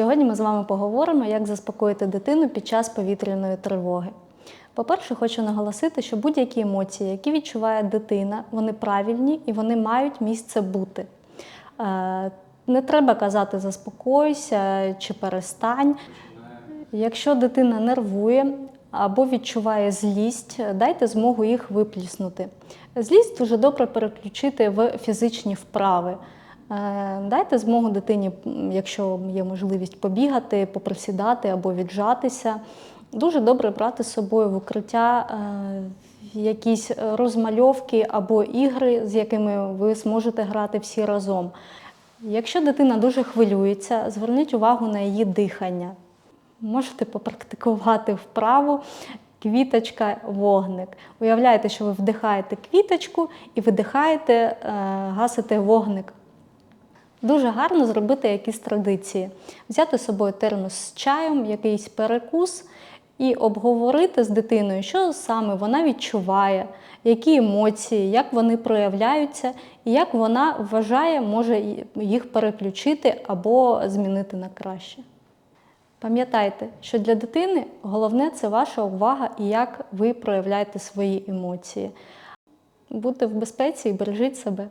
Сьогодні ми з вами поговоримо, як заспокоїти дитину під час повітряної тривоги. По-перше, хочу наголосити, що будь-які емоції, які відчуває дитина, вони правильні і вони мають місце бути. Е, Не треба казати заспокойся чи перестань. Якщо дитина нервує або відчуває злість, дайте змогу їх випліснути. Злість дуже добре переключити в фізичні вправи. Е, Дайте змогу дитині, якщо є можливість побігати, поприсідати або віджатися. Дуже добре брати з собою в укриття е, якісь розмальовки або ігри, з якими ви зможете грати всі разом. Якщо дитина дуже хвилюється, зверніть увагу на її дихання. Можете попрактикувати вправу квіточка, вогник. Уявляєте, що ви вдихаєте квіточку і видихаєте, е, гасите вогник. Дуже гарно зробити якісь традиції. Взяти з собою термос з чаєм, якийсь перекус і обговорити з дитиною, що саме вона відчуває, які емоції, як вони проявляються, і як вона вважає, може їх переключити або змінити на краще. Пам'ятайте, що для дитини головне це ваша увага і як ви проявляєте свої емоції. Будьте в безпеці і бережіть себе.